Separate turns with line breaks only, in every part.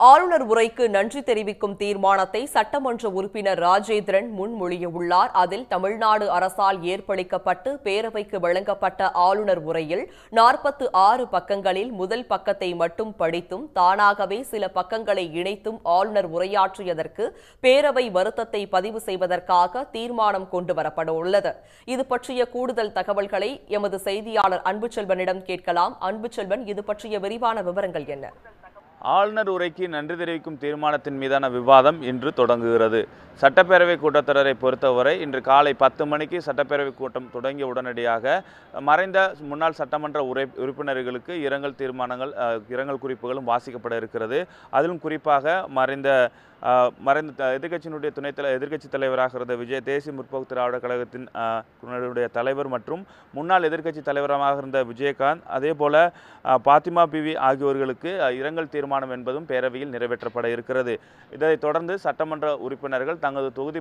ஆளுநர் உரைக்கு நன்றி தெரிவிக்கும் தீர்மானத்தை சட்டமன்ற உறுப்பினர் ராஜேந்திரன் முன்மொழியவுள்ளார். அதில் தமிழ்நாடு அரசால் ஏற்பளிக்கப்பட்டு பேரவைக்கு வழங்கப்பட்ட ஆளுநர் உரையில் நாற்பத்து ஆறு பக்கங்களில் முதல் பக்கத்தை மட்டும் படித்தும் தானாகவே சில பக்கங்களை இணைத்தும் ஆளுநர் உரையாற்றியதற்கு பேரவை வருத்தத்தை பதிவு செய்வதற்காக தீர்மானம் கொண்டுவரப்பட உள்ளது இது பற்றிய கூடுதல் தகவல்களை எமது செய்தியாளர் அன்புச்செல்வனிடம் கேட்கலாம். அன்புச்செல்வன் இது பற்றிய விரிவான விவரங்கள் என்ன?
ஆளுநர் உரைக்கு நன்றி தெரிவிக்கும் தீர்மானத்தின் மீதான விவாதம் இன்று தொடங்குகிறது. சட்டப்பேரவை கூட்டத்தொடரை பொறுத்தவரை இன்று காலை பத்து மணிக்கு சட்டப்பேரவை கூட்டம் தொடங்கிய உடனடியாக மறைந்த முன்னாள் சட்டமன்ற உரை உறுப்பினர்களுக்கு இரங்கல் தீர்மானங்கள் இரங்கல் குறிப்புகளும் வாசிக்கப்பட இருக்கிறது. அதிலும் குறிப்பாக மறைந்த மறைந்த எதிர்கட்சியினுடைய எதிர்க்கட்சியினுடைய துணைத் எதிர்க்கட்சி தலைவராக இருந்த விஜய் தேசிய முற்போக்கு திராவிட கழகத்தின் தலைவர் மற்றும் முன்னாள் எதிர்க்கட்சி தலைவராக இருந்த விஜயகாந்த் அதே போல பாத்திமா பிவி ஆகியோர்களுக்கு இரங்கல் தீர்மானம் என்பதும் பேரவையில் நிறைவேற்றப்பட இருக்கிறது. இதைத் தொடர்ந்து சட்டமன்ற உறுப்பினர்கள் தங்களது தொகுதி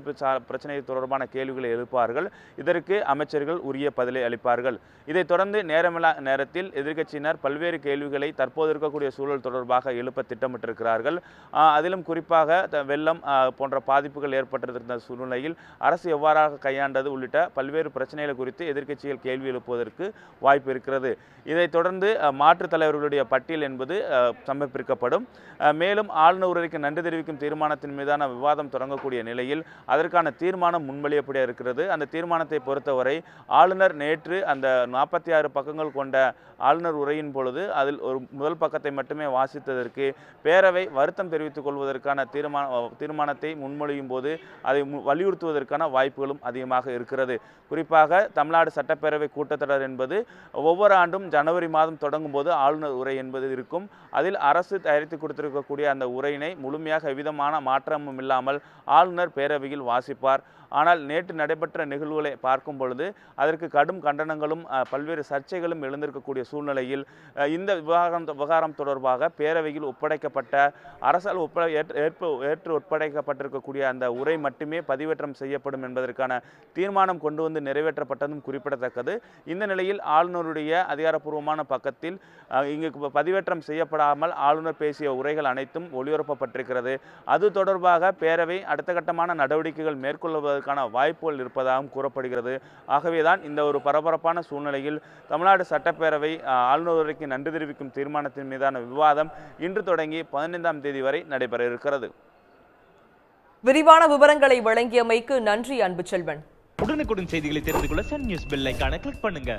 பிரச்சனை தொடர்பான கேள்விகளை எழுப்பார்கள். இதற்கு அமைச்சர்கள் உரிய பதிலை அளிப்பார்கள். இதைத் தொடர்ந்து நேரமில்லா நேரத்தில் எதிர்க்கட்சியினர் பல்வேறு கேள்விகளை தற்போது இருக்கக்கூடிய சூழல் தொடர்பாக எழுப்ப திட்டமிட்டிருக்கிறார்கள். அதிலும் குறிப்பாக த- வெள்ளம் போன்ற பாதிப்புகள் ஏற்பட்டிருந்த சூழ்நிலையில் அரசு எவ்வாறாக கையாண்டது உள்ளிட்ட பல்வேறு பிரச்சனைகள் குறித்து எதிர்க்கட்சிகள் கேள்வி எழுப்புவதற்கு வாய்ப்பு இருக்கிறது. இதைத் தொடர்ந்து மாற்றுத் தலைவர்களுடைய பட்டியல் என்பது சமர்ப்பிக்கப்படும். மேலும் ஆளுநர் உரைக்கு நன்றி தெரிவிக்கும் தீர்மானத்தின் மீதான விவாதம் தொடங்கக்கூடிய நிலையில் அதற்கான தீர்மானம் முன்மொழியப்பட இருக்கிறது. அந்த தீர்மானத்தை பொறுத்தவரை ஆளுநர் நேற்று அந்த நாற்பத்தி ஆறு பக்கங்கள் கொண்ட ஆளுநர் உரையின் பொழுது அதில் ஒரு முதல் பக்கத்தை மட்டுமே வாசித்ததற்கு பேரவை வருத்தம் தெரிவித்துக் கொள்வதற்கான தீர்மானம் தீர்மான தீர்மானத்தை முன்மொழியும் போது அதை வலியுறுத்துவதற்கான வாய்ப்புகளும் அதிகமாக இருக்கிறது. குறிப்பாக தமிழ்நாடு சட்டப்பேரவை கூட்டத்தொடர் என்பது ஒவ்வொரு ஆண்டும் ஜனவரி மாதம் தொடங்கும் போது ஆளுநர் உரை என்பது இருக்கும். அதில் அரசு தயாரித்து கொடுத்திருக்கக்கூடிய அந்த உரையினை முழுமையாக எவ்விதமான மாற்றமும் இல்லாமல் ஆளுநர் பேரவையில் வாசிப்பார். ஆனால் நேற்று நடைபெற்ற நிகழ்வுகளை பார்க்கும் பொழுது அதற்கு கடும் கண்டனங்களும் பல்வேறு சர்ச்சைகளும் எழுந்திருக்கக்கூடிய சூழ்நிலையில் இந்த விவகாரம் விவகாரம் தொடர்பாக பேரவையில் ஒப்படைக்கப்பட்ட அரசால் ஒப்ப ஏற்று ஒப்படைக்கப்பட்டிருக்கக்கூடிய அந்த உரை மட்டுமே பதிவேற்றம் செய்யப்படும் என்பதற்கான தீர்மானம் கொண்டு வந்து நிறைவேற்றப்பட்டதும் குறிப்பிடத்தக்கது. இந்த நிலையில் ஆளுநருடைய அதிகாரப்பூர்வமான பக்கத்தில் இங்கு பதிவேற்றம் செய்யப்படாமல் ஆளுநர் பேசிய உரைகள் அனைத்தும் ஒளிபரப்பப்பட்டிருக்கிறது. அது தொடர்பாக பேரவை அடுத்த கட்டமான நடவடிக்கைகள் மேற்கொள்வதற்கான வாய்ப்புகள் இருப்பதாகவும் கூறப்படுகிறது. ஆகவேதான் இந்த ஒரு பரபரப்பான சூழ்நிலையில் தமிழ்நாடு சட்டப்பேரவை அஹ், ஆளுநர் உரைக்கு நன்றி தெரிவிக்கும் தீர்மானத்தின் மீதான விவாதம் இன்று தொடங்கி பதினைந்தாம் தேதி வரை நடைபெற இருக்கிறது.
விரிவான விவரங்களை வழங்கியமைக்கு நன்றி அன்பு செல்வன்.
உடனுக்குடன் செய்திகளை தெரிந்து கொள்ள சன் நியூஸ் பெல் ஐக்கான கிளிக் பண்ணுங்க.